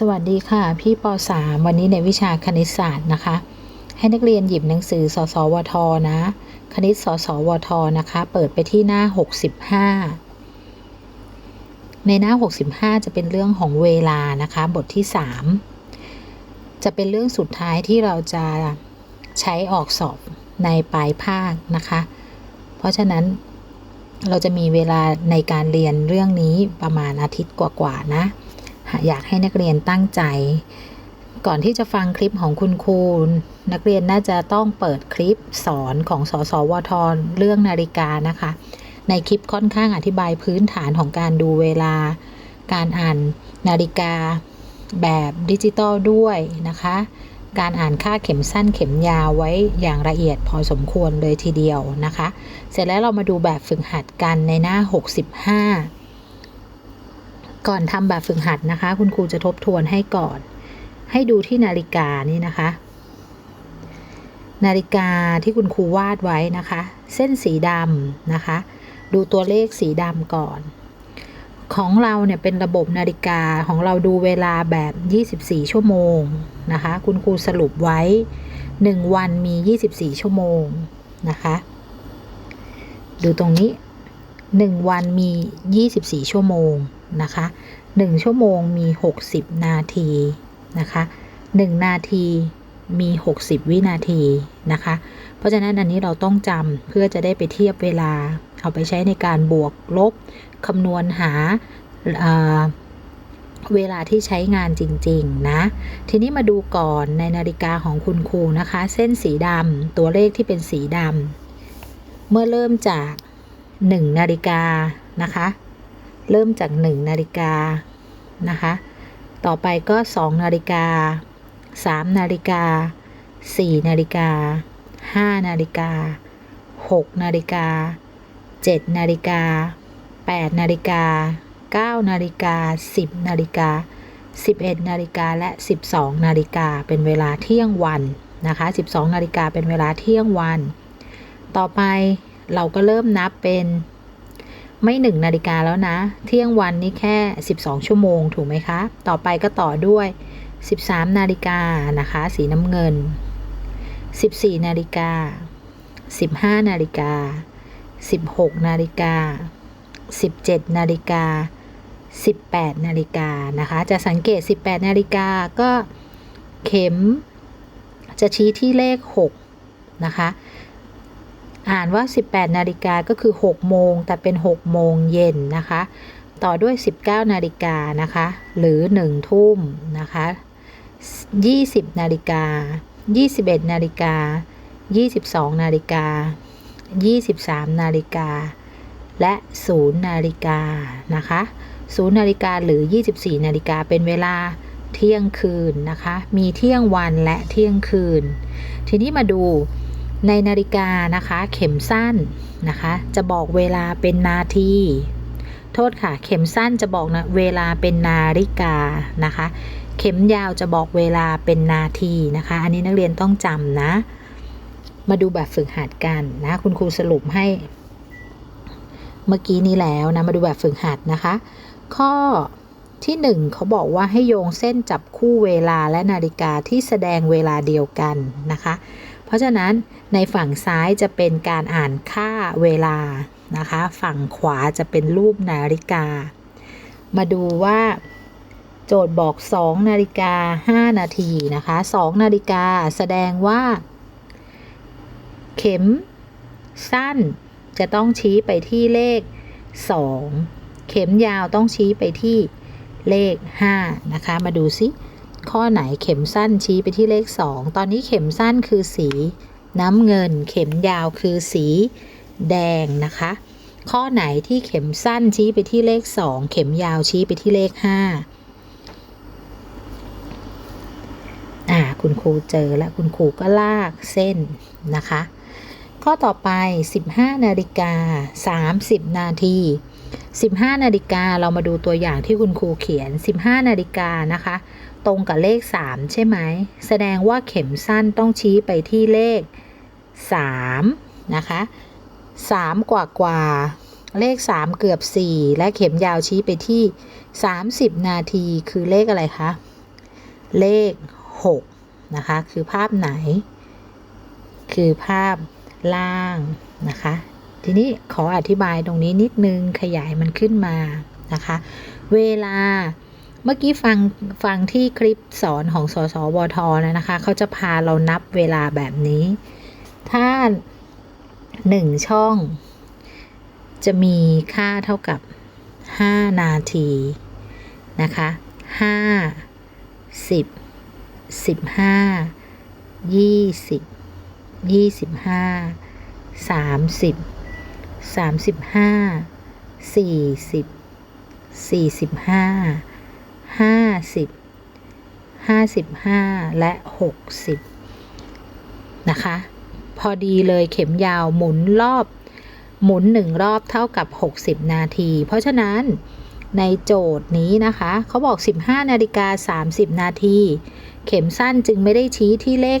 สวัสดีค่ะ พี่ป .3 วันนี้ในวิชาคณิตศาสตร์นะคะ ให้นักเรียนหยิบหนังสือสสวทนะ คณิตสสวทนะคะ เปิดไปที่หน้า 65 ในหน้า 65 จะเป็นเรื่องของเวลานะคะ บทที่ 3 จะเป็นเรื่องสุดท้ายที่เราจะใช้ออกสอบในปลายภาคนะคะ เพราะฉะนั้นเราจะมีเวลาในการเรียนเรื่องนี้ประมาณอาทิตย์กว่าๆนะ อยากให้นักเรียนตั้งใจ ก่อนที่จะฟังคลิปของคุณครูนักเรียนน่าจะต้องเปิดคลิปสอนของสสวทเรื่องนาฬิกานะคะ ในคลิปค่อนข้างอธิบายพื้นฐานของการดูเวลา การอ่านนาฬิกาแบบดิจิตอลด้วยนะคะ การอ่านค่าเข็มสั้นเข็มยาวไว้อย่างละเอียดพอสมควรเลยทีเดียวนะคะ เสร็จแล้วเรามาดูแบบฝึกหัดกันในหน้า 65 ก่อนทำแบบฝึกหัดนะคะ คุณครูจะทบทวนให้ก่อน ให้ดูที่นาฬิกานี่นะคะ นาฬิกาที่คุณครูวาดไว้นะคะ เส้นสีดำนะคะ ดูตัวเลขสีดำก่อน ของเราเนี่ยเป็นระบบนาฬิกาของเราดูเวลาแบบ 24 ชั่วโมงนะคะ คุณครูสรุปไว้ 1 วันมี 24 ชั่วโมงนะคะ ดูตรงนี้ 1 วันมี 24 ชั่วโมง นะคะ 1 ชั่วโมงมี 60 นาทีนะคะ 1 นาทีมี 60 วินาทีนะคะ เพราะฉะนั้นอันนี้เราต้องจำเพื่อจะได้ไปเทียบเวลา เอาไปใช้ในการบวกลบคำนวณหาเวลาที่ใช้งานจริง ๆ นะ ทีนี้มาดูก่อนในนาฬิกาของคุณครูนะคะ เส้นสีดำตัวเลขที่เป็นสีดำเมื่อเริ่มจาก 1 นาฬิกานะคะ เริ่มจาก 1 นาฬิกานะคะ ต่อไปก็ 2 นาฬิกา 3 นาฬิกา 4 นาฬิกา 5 นาฬิกา 6 นาฬิกา 7 นาฬิกา 8 นาฬิกา 9 นาฬิกา 10 นาฬิกา 11 นาฬิกาและ 12 นาฬิกาเป็นเวลาเที่ยงวันนะคะ 12 นาฬิกาเป็นเวลาเที่ยงวัน ต่อไปเราก็เริ่มนับเป็น ไม่หนึ่งนาฬิกาแล้วนะ เที่ยงวันนี้แค่ 12 ชั่วโมงถูกไหมคะ ต่อไปก็ต่อด้วย 13 นาฬิกานะคะ สีน้ำเงิน 14 นาฬิกา 15 นาฬิกา 16 นาฬิกา 17 นาฬิกา 18 นาฬิกานะคะ จะสังเกต 18 นาฬิกาก็เข็มจะชี้ที่เลข 6 นะคะ อ่านว่า 18 นาฬิกาก็คือ 6 โมง แต่เป็น 6 โมงเย็นนะคะ ต่อด้วย 19 นาฬิกานะคะ หรือ 1 ทุ่มนะคะ 20 นาฬิกา 21 นาฬิกา 22 นาฬิกา 23 นาฬิกา และ 0 นาฬิกานะคะ 0 นาฬิกาหรือ 24 นาฬิกาเป็นเวลาเที่ยงคืนนะคะ มีเที่ยงวันและเที่ยงคืน ทีนี้มาดู ในนาฬิกานะคะเข็มสั้นนะคะ จะบอกเวลาเป็นนาที โทษค่ะ เข็มสั้นจะบอกนะเวลาเป็นนาฬิกานะคะ เข็มยาวจะบอกเวลาเป็นนาทีนะคะ อันนี้นักเรียนต้องจำนะ มาดูแบบฝึกหัดกันนะ คุณครูสรุปให้ เมื่อกี้นี้แล้วนะ มาดูแบบฝึกหัดนะคะ ข้อที่หนึ่งเขาบอกว่าให้โยงเส้นจับคู่เวลาและนาฬิกาที่แสดงเวลาเดียวกันนะคะ เพราะฉะนั้นในฝั่งซ้ายจะเป็นการอ่านค่าเวลานะคะ ฝั่งขวาจะเป็นรูปนาฬิกา มาดูว่าโจทย์บอก 2 นาฬิกา 5 นาทีนะคะ 2 นาฬิกาแสดงว่า เข็มสั้นจะต้องชี้ไปที่เลข 2 เข็มยาวต้องชี้ไปที่เลข 5 นะคะ มาดูซิ ข้อไหนเข็มสั้นชี้ไปที่เลข 2 ตอนนี้เข็มสั้นคือสี น้ำเงิน เข็มยาวคือสี แดงนะคะ ข้อไหนที่เข็มสั้นชี้ไปที่เลข 2 เข็มยาวชี้ไปที่เลข 5 อ่า คุณครูเจอแล้วคุณครูก็ลากเส้นนะคะ ข้อต่อไป 15 นาฬิกา 30 นาที 15 นาฬิกาเรามาดูตัวอย่างที่คุณครูเขียน 15 นาฬิกานะคะ ตรงกับเลข 3 ใช่ไหม แสดงว่าเข็มสั้นต้องชี้ไปที่เลข 3 นะคะ 3 กว่ากว่าเลข 3 เกือบ 4 และเข็มยาวชี้ไปที่ 30 นาทีคือเลขอะไรคะ เลข 6 นะคะ คือภาพไหน คือภาพล่างนะคะ ทีนี้ขออธิบายตรงนี้นิดนึงขยายมันขึ้นมานะคะ เวลาเมื่อกี้ฟังฟังที่คลิปสอนของสสวทแล้วนะคะเขาจะพาเรานับเวลาแบบนี้ ถ้าหนึ่งช่อง จะมีค่าเท่ากับ 5 นาที นะคะ 5 10 15 20 25 30 35 40 45 50 55และ60นะคะ พอดีเลยเข็มยาวหมุนรอบหมุนหนึ่งรอบเท่ากับ60นาที เพราะฉะนั้นในโจทย์นี้นะคะ เขาบอก 15นาฬิกา30 นาที เข็มสั้นจึงไม่ได้ชี้ที่เลข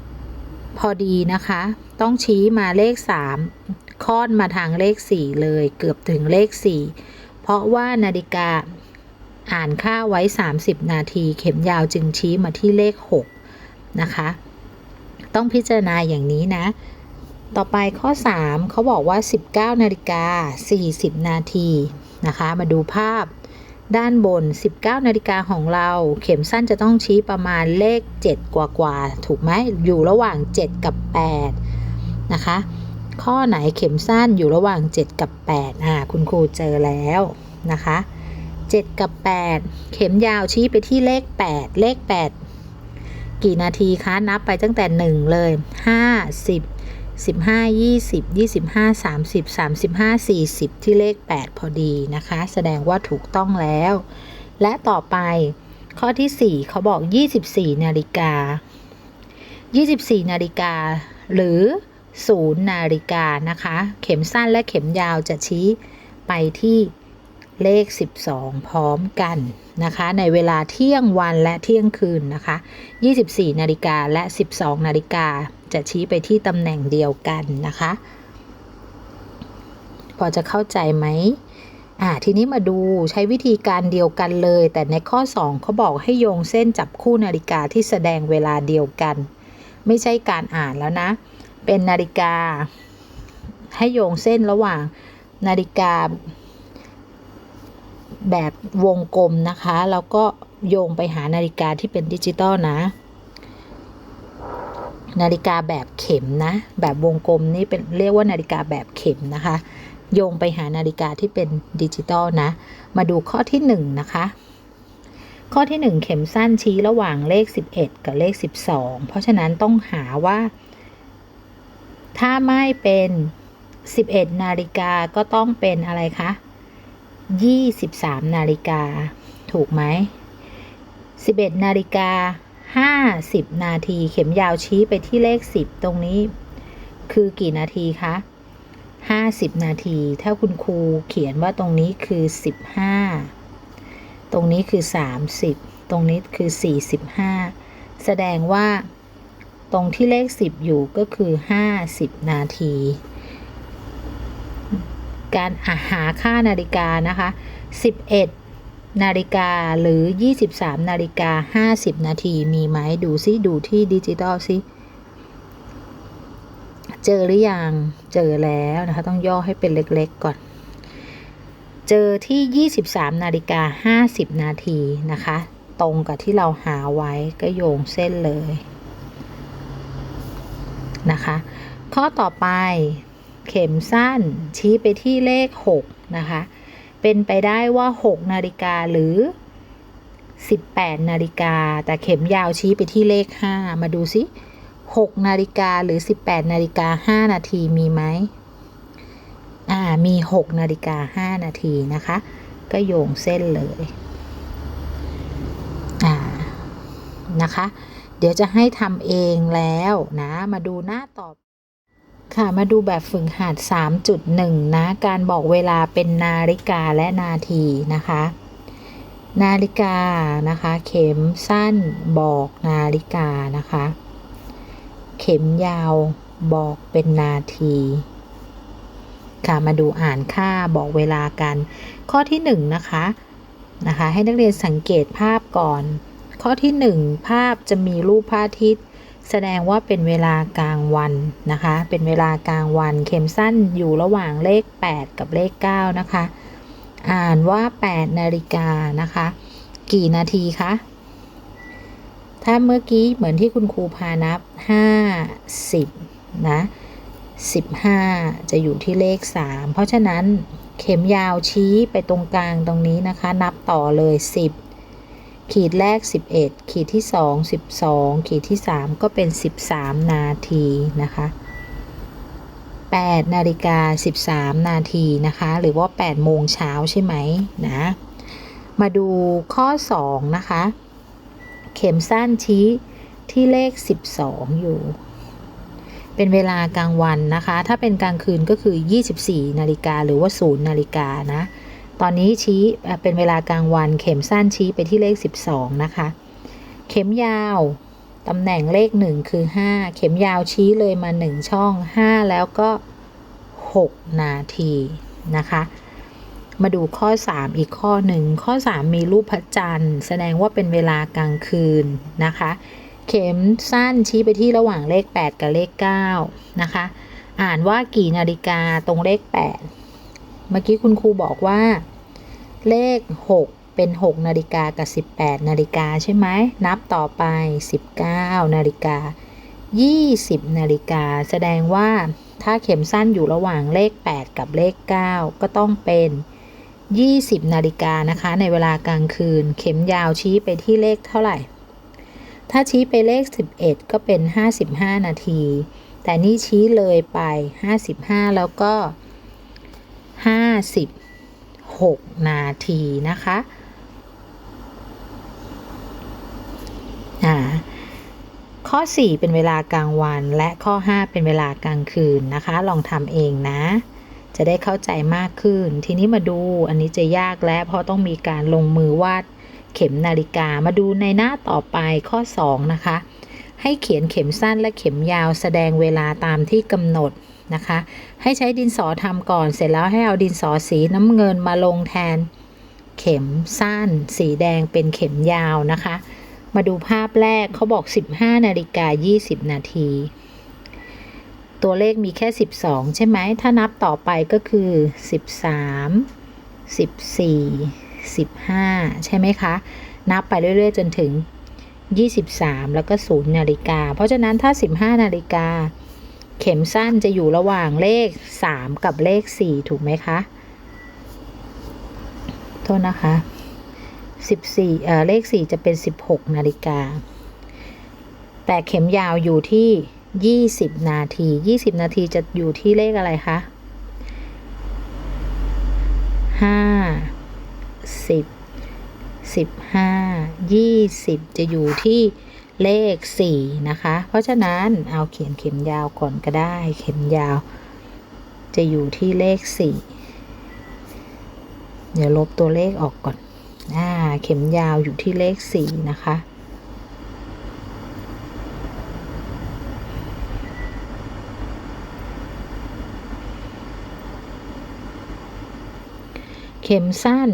3 พอดีนะคะ ต้องชี้มาเลข 3 ค่อนมาทางเลข 4 เลย เกือบถึงเลข 4 เพราะว่านาฬิกาอ่านค่าไว้ 30 นาที เข็มยาวจึงชี้มาที่เลข 6 นะคะ ต้องพิจารณาอย่างนี้นะ ต่อไปข้อ 3 เขาบอกว่า 19 นาฬิกา 40 นาทีนะคะ มาดูภาพด้านบน 19 นาฬิกาของเรา เข็มสั้นจะต้องชี้ประมาณเลข 7 กว่ากว่าถูกไหม อยู่ระหว่าง 7 กับ 8 นะคะ ข้อไหนเข็มสั้นอยู่ระหว่าง 7 กับ 8 อ่า คุณครูเจอแล้วนะคะ 7 กับ 8 เข็มยาวชี้ไปที่เลข 8 เลข 8 กี่นาทีคะ นับไปตั้งแต่ 1 เลย 5 10 15 20 25 30 35 40 ที่เลข 8 พอดีนะคะ แสดงว่าถูกต้องแล้ว และต่อไปข้อที่ 4 เขาบอก 24 นาฬิกา 24 นาฬิกา หรือ 0นาฬิกานะคะ เข็มสั้นและเข็มยาวจะชี้ไปที่เลข 12 พร้อมกันนะคะ ในเวลาเที่ยงวันและเที่ยงคืนนะคะ 24 นาฬิกาและ 12 นาฬิกาจะชี้ไปที่ตำแหน่งเดียวกันนะคะ พอจะเข้าใจไหมอ่าทีนี้มาดูใช้วิธีการเดียวกันเลย แต่ในข้อ 2เขาบอกให้โยงเส้นจับคู่นาฬิกาที่แสดงเวลาเดียวกัน ไม่ใช่การอ่านแล้วนะ เป็นนาฬิกา ให้โยงเส้นระหว่างนาฬิกา แบบวงกลมนะคะ แล้วก็โยงไปหานาฬิกาที่เป็นดิจิตอลนะ นาฬิกาแบบเข็มนะ แบบวงกลมนี่เป็นเรียกว่านาฬิกาแบบเข็มนะคะ โยงไปหานาฬิกาที่เป็นดิจิตอลนะ มาดูข้อที่1นงนะคะข้อที่ 1 เข็มสั้นชี้ระหว่างเลข 11 กับเลข 12 เพราะฉะนั้นต้องหาว่า ถ้าไม่เป็น 11 นาฬิกาก็ต้องเป็นอะไรคะ 23 นาฬิกา ถูกไหม 11 นาฬิกา 50 นาที เข็มยาวชี้ไปที่เลข 10 ตรงนี้ คือกี่นาทีคะ 50 นาที ถ้าคุณครูเขียนว่าตรงนี้คือ 15 ตรงนี้คือ 30 ตรงนี้คือ 45 แสดงว่า ตรงที่เลข 10 อยู่ก็คือ 50 นาที การหาค่านาฬิกานะคะ 11 นาฬิกาหรือ 23 นาฬิกา 50 นาทีมีไหมดูซิดูที่ดิจิตอลซิเจอหรือยังเจอแล้วนะคะ ต้องย่อให้เป็นเล็กๆก่อน เจอที่ 23 นาฬิกา 50 นาทีนะคะ ตรงกับที่เราหาไว้ก็โยงเส้นเลย นะคะ ข้อต่อไปเข็มสั้นชี้ไปที่เลข 6 นะคะ เป็นไปได้ว่า 6 นาฬิกาหรือ 18 นาฬิกา แต่เข็มยาวชี้ไปที่เลข 5 มาดูซิ 6 นาฬิกาหรือ 18 นาฬิกา 5 นาทีมีไหมอ่า มี 6 นาฬิกา 5 นาทีนะคะ ก็โยงเส้นเลย อ่า นะคะ เดี๋ยวจะให้ทำเองแล้วนะ มาดูหน้าตอบค่ะมาดูแบบฝึกหัด 3.1 นะ การบอกเวลาเป็นนาฬิกาและนาทีนะคะ นาฬิกานะคะ เข็มสั้นบอกนาฬิกานะคะ เข็มยาวบอกเป็นนาที ค่ะมาดูอ่านค่าบอกเวลากัน ข้อที่ 1 นะคะนะคะ ให้นักเรียนสังเกตภาพก่อน ข้อที่ 1 ภาพจะมีรูปพระอาทิตย์ แสดงว่าเป็นเวลากลางวันนะคะ เป็นเวลากลางวัน เข็มสั้นอยู่ระหว่างเลข 8 กับเลข 9 นะคะ อ่านว่า 8 นาฬิกานะคะ กี่นาทีคะ ถ้าเมื่อกี้เหมือนที่คุณครูพานับ 50 นะ 15 จะอยู่ที่เลข 3 เพราะฉะนั้นเข็มยาวชี้ไปตรงกลางตรงนี้นะคะ นับต่อเลย 10 ขีดแรก 11 ขีดที่ 2 12 ขีดที่ 3 ก็เป็น 13 นาทีนะคะ8นาฬิกา13 นาทีนะคะ หรือว่า8โมงเช้าใช่ไหมนะ มาดูข้อ 2 นะคะ เข็มสั้นชี้ที่เลข 12 อยู่ เป็นเวลากลางวันนะคะ ถ้าเป็นกลางคืนก็คือ 24 นาฬิกาหรือว่า 0 นาฬิกานะ ตอนนี้ชี้เป็นเวลากลางวัน เข็มสั้นชี้ไปที่เลข 12 นะคะ เข็มยาวตำแหน่งเลข 1 คือ 5 เข็มยาวชี้เลยมา 1 ช่อง 5 แล้วก็ 6 นาทีนะคะ มาดูข้อ 3 อีกข้อหนึ่งข้อ 3 มีรูปพระจันทร์ แสดงว่าเป็นเวลากลางคืนนะคะ เข็มสั้นชี้ไปที่ระหว่างเลข 8 กับเลข 9 นะคะ อ่านว่ากี่นาฬิกาตรงเลข 8 เมื่อกี้คุณครูบอกว่า เลข 6 เป็น 6 นาฬิกากับ 18 นาฬิกาใช่ไหม นับต่อไป 19 นาฬิกา 20 นาฬิกา แสดงว่าถ้าเข็มสั้นอยู่ระหว่างเลข 8 กับเลข 9 ก็ต้องเป็น 20 นาฬิกานะคะ ในเวลากลางคืน เข็มยาวชี้ไปที่เลขเท่าไหร่ ถ้าชี้ไปเลข 11 ก็เป็น 55 นาที แต่นี่ชี้เลยไป 55 แล้วก็ 56 นาทีนะคะข้อ 4 เป็นเวลากลางวัน และข้อ 5 เป็นเวลากลางคืนนะคะ ลองทำเองนะ จะได้เข้าใจมากขึ้น ทีนี้มาดูอันนี้จะยากแล้วเพราะต้องมีการลงมือวาดเข็มนาฬิกามาดูในหน้าต่อไปข้อ 2 นะคะ ให้เขียนเข็มสั้นและเข็มยาวแสดงเวลาตามที่กำหนดนะคะ ให้ใช้ดินสอทำก่อน เสร็จแล้วให้เอาดินสอสีน้ำเงินมาลงแทน เข็มสั้น สีแดงเป็นเข็มยาวนะคะ มาดูภาพแรกเขาบอก 15 นาฬิกา 20 นาที ตัวเลขมีแค่ 12 ใช่ไหม ถ้านับต่อไปก็คือ 13 14 15 ใช่ไหมคะ นับไปเรื่อย ๆ จนถึง 23 แล้วก็ 0 นาฬิกา เพราะฉะนั้นถ้า 15 นาฬิกา เข็มสั้นจะอยู่ระหว่างเลข 3 กับเลข 4 ถูกไหมคะ โทษนะคะ 14เอ่อเลข 4 จะเป็น 16 นาฬิกา แต่เข็มยาวอยู่ที่ 20 นาที 20 นาทีจะอยู่ที่เลขอะไรคะ 5 10 15 20 จะอยู่ที่เลข 4 นะคะ เพราะฉะนั้นเอาเขียนเข็มยาวก่อนก็ได้ เข็มยาว จะอยู่ที่เลข 4 เดี๋ยวลบตัวเลขออกก่อนอ่าเข็มยาวอยู่ที่เลข 4 นะคะเข็มสั้น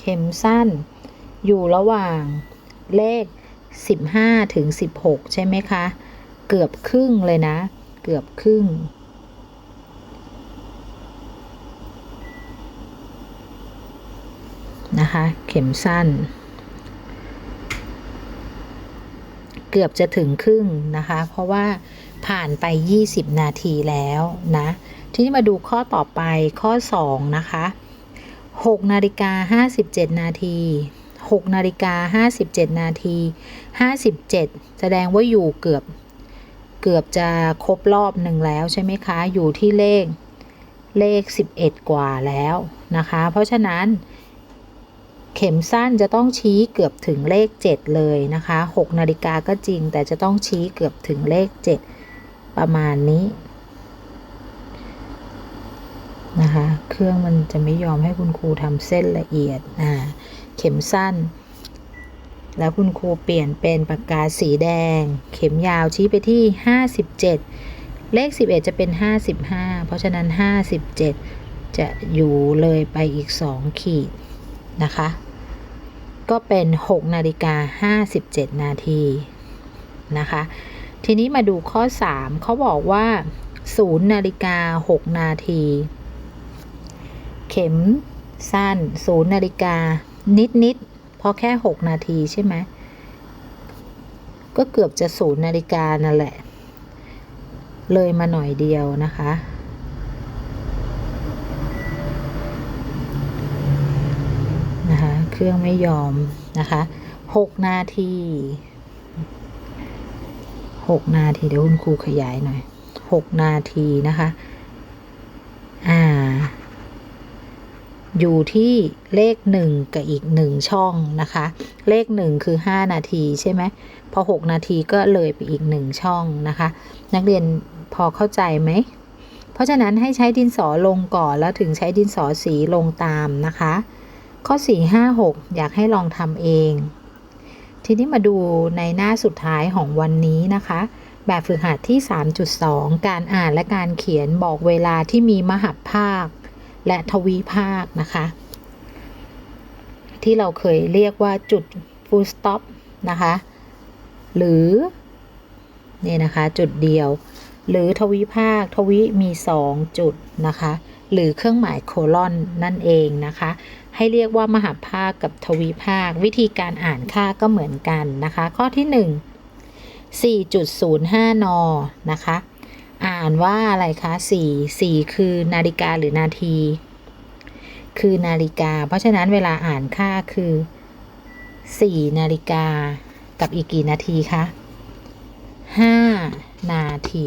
เข็มสั้น อยู่ระหว่างเลข 15 ถึง 16 ใช่ไหมคะ เกือบครึ่งเลยนะ เกือบครึ่ง นะคะ เข็มสั้น เกือบจะถึงครึ่งนะคะ เพราะว่าผ่านไป 20 นาทีแล้วนะ ทีนี้มาดูข้อต่อไปข้อ 2 นะคะ6นาฬิกา57 นาที 6นาฬิกา57 นาที 57 แสดงว่าอยู่เกือบ เกือบจะครบรอบหนึ่งแล้วใช่ไหมคะ อยู่ที่เลขเลข 11 กว่าแล้วนะคะ เพราะฉะนั้น เข็มสั้นจะต้องชี้เกือบถึงเลข 7 เลยนะคะ6นาฬิกาก็จริง แต่จะต้องชี้เกือบถึงเลข 7 ประมาณนี้นะคะ เครื่องมันจะไม่ยอมให้คุณครูทำเส้นละเอียด อ่า เข็มสั้น แล้วคุณครูเปลี่ยนเป็นปากกาสีแดง เข็มยาวชี้ไปที่ 57 เลข 11 จะเป็น 55 เพราะฉะนั้น 57 จะอยู่เลยไปอีก 2 ขีดนะคะ ก็เป็น 6 นาฬิกา 57 นาทีนะคะ ทีนี้มาดูข้อ 3 เขาบอกว่า0นาฬิกา 6 นาที เข็มสั้น0นาฬิกา นิดนิดๆพราะแค่6นาทีใช่ไหมก็เกือบจะ0นาฬิกานั่นแหละ เลยมาหน่อยเดียวนะคะ นะคะ เครื่องไม่ยอมนะคะหกนาทีหกนาที เดี๋ยวคุณครูขยายหน่อยหกนาทีนะคะ อ่า อยู่ที่เลขหนึ่งกับอีกหนึ่งช่องนะคะ เลขหนึ่งคือห้านาทีใช่ไหมพอหกนาทีก็เลยไปอีกหนึ่งช่องนะคะ นักเรียนพอเข้าใจไหม เพราะฉะนั้นให้ใช้ดินสอลงก่อนแล้วถึงใช้ดินสอสีลงตามนะคะ ข้อ 4 5 6 อยากให้ลองทำเอง ทีนี้มาดูในหน้าสุดท้ายของวันนี้นะคะแบบฝึกหัดที่ 3.2 การอ่านและการเขียนบอกเวลาที่มีมหัพภาค และทวีภาคนะคะ ที่เราเคยเรียกว่าจุด full stop นะคะ หรือเนี่ยนะคะจุดเดียว หรือทวีภาคทวีมี 2 จุดนะคะ หรือเครื่องหมายโคลอนนั่นเองนะคะ ให้เรียกว่ามหาภาคกับทวีภาค วิธีการอ่านค่าก็เหมือนกันนะคะ ข้อที่ 1 4.05 นนะคะ อ่านว่าอะไรคะ4 4คือนาฬิกาหรือนาที คือนาฬิกา เพราะฉะนั้นเวลาอ่านค่าคือ4นาฬิกากับอีกกี่นาทีคะ5นาที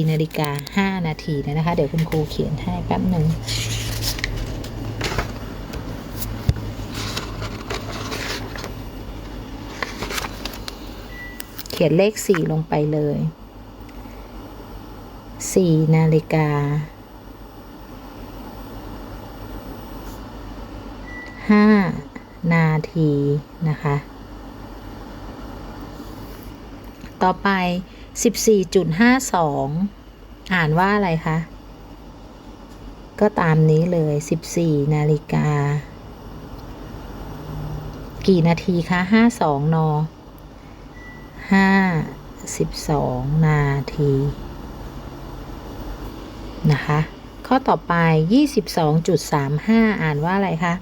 4นาฬิกา5นาทีนะคะ เดี๋ยวคุณครูเขียนให้แป๊บหนึ่ง ขียนเลข 4 ลงไปเลย 4 นาฬิกา 5 นาทีนะคะ ต่อไป 14.52 อ่านว่าอะไรคะ ก็ตามนี้เลย 14 นาฬิกา กี่นาทีคะ 52 นอ 52นาที นะคะ ข้อต่อไป22.35อ่านว่าอะไรคะ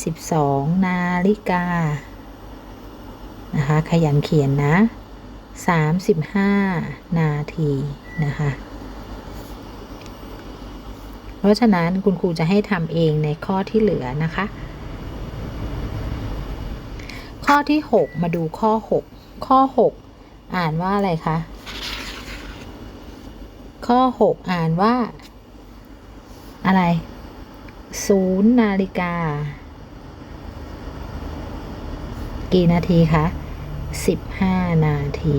22นาฬิกา นะคะ ขยันเขียนนะ35นาที นะคะ เพราะฉะนั้นคุณครูจะให้ทำเองในข้อที่เหลือนะคะ ข้อที่ 6 มาดูข้อ 6 ข้อ 6 อ่านว่าอะไรคะ ข้อ 6 อ่านว่า อะไร0นย์นาฬิกา กี่นาทีคะ15นาที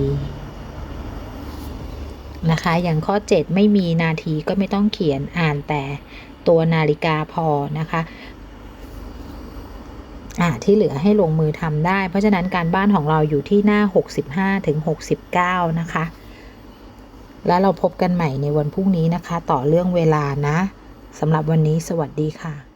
นะคะ อย่างข้อ 7 ไม่มีนาทีก็ไม่ต้องเขียนอ่านแต่ตัวนาฬิกาพอนะคะ ที่เหลือให้ลงมือทำได้ เพราะฉะนั้นการบ้านของเราอยู่ที่หน้า 65ถึง69 นะคะ แล้วเราพบกันใหม่ในวันพรุ่งนี้นะคะ ต่อเรื่องเวลานะสำหรับวันนี้สวัสดีค่ะ